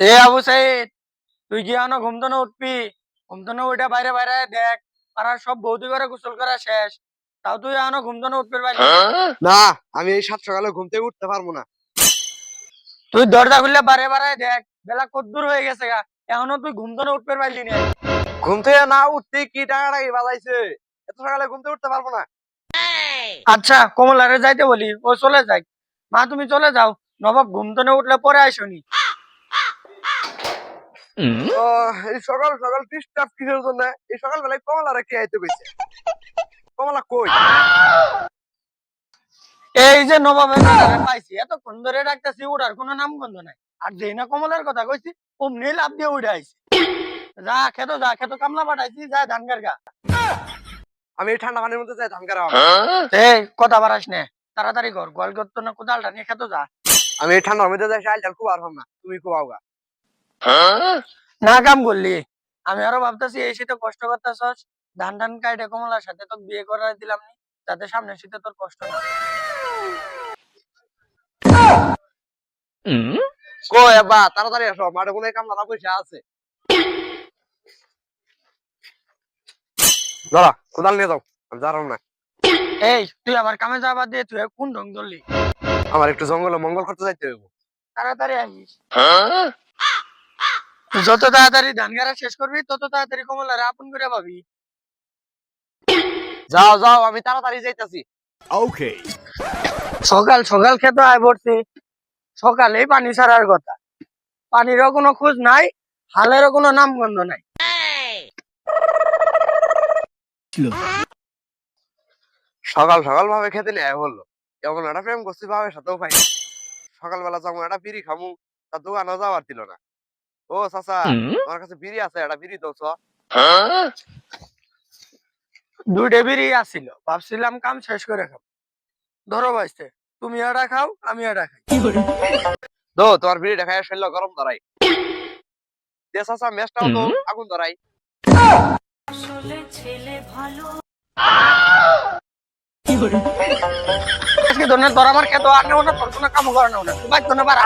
এ আবু সাইদ তুই কি আনো ঘুমতো উঠবি। ঘুমতো না উঠে বাইরে বাইরে দেখ পাড়ার সব বৌদি করে গোসল করা শেষ। তাও তুই আনো ঘুমতো না উঠবে বাইরে না আমি এই সাত সকালে ঘুম থেকে উঠতে পারব না। তুই দরজা খুললে বারে বারে দেখ বেলা কদ্দূর হয়ে গেছে গা। এখনও তুই ঘুমতো না উঠবে পারলি না। ঘুম থেকে না উঠতে কি টাকাটাকি বাজাইছে এত সকালে ঘুম থেকে উঠতে পারব না। আচ্ছা কমলারে যাইতে বলি ও চলে যাই মা তুমি চলে যাও। নবাব ঘুমতো না উঠলে পরে আইসনি। এই সকাল সকাল ডিস্টার্ব কিসের জন্য? এই সকাল বেলায় কমলা রেখে আইতে কইছে? কমলা কই? এই যে নবাবের পাইছি এতক্ষণ ধরে ডাকতেছি ওটার কোনো নাম গন্ধ নাই। আর যেই না কমলের কথা কইছি অমনি লাভ দিয়ে উঠে আইছি। যা খেতো যা খেতো কামলা পাঠাইছি যা ধান গা। আমি এই ঠান্ডা পানির মধ্যে যাই ধান কারা এই কথা বাড়াস নে। তাড়াতাড়ি কর গোয়াল করতো না কোদালটা নিয়ে খেতো যা। আমি এই ঠান্ডার মধ্যে যাই শাল খুব আর হম না। তুমি খুব আওগা না কাম করলি। আমি আরও ভাবতেছি এই শীতে কষ্ট করতেছস ধান টান কাইটে কমলার সাথে তো বিয়ে করে দিলাম নি যাতে সামনে শীতে তোর কষ্ট না। হয়। কো তাড়াতাড়ি আসো মাঠে কোনো কাম না পয়সা আছে। দাঁড়া কোদাল নিয়ে যাও আমি জানাম না এই তুই আমার কামে যাবার দিয়ে তুই কোন রং ধরলি আমার একটু জঙ্গলে মঙ্গল করতে যাইতে হইব। তাড়াতাড়ি আসিস। যত তাড়াতাড়ি ধান গাড়া শেষ করবি তত তাড়াতাড়ি কমলারে আপন করে পাবি। যাও যাও আমি তাড়াতাড়ি যাইতাছি। Okay. সকাল সকাল খেতে আয় পড়ছি সকালেই পানি ছাড়ার কথা। পানিরও কোনো খোঁজ নাই হালেরও কোনো নাম গন্ধ নাই। সকাল সকাল ভাবে খেতে নেয় বলল। এমন একটা প্রেম করছি ভাবে সাথেও পাই। সকালবেলা যাব একটা বিড়ি খামু তার দোকানে যাওয়ার দিল না। ও চাচা আমার কাছে বিড়ি আছে একটা বিড়ি দোছ দুইটা বিড়ি আসছিল ভাবছিলাম কাম শেষ করে খাব। ধরো বাইসতে তুমি এটা খাও আমি এটা খাই। দো তোমার বিড়ি দেখায় শরীর গরম ধরাই। দে চাচা মেসটাও তো আগুন ধরাই। আজকে ধরনের তোর আমার খেতো আর নেও না তোর কোনো কাম করে নেও না। তুই বাইর তো না পারা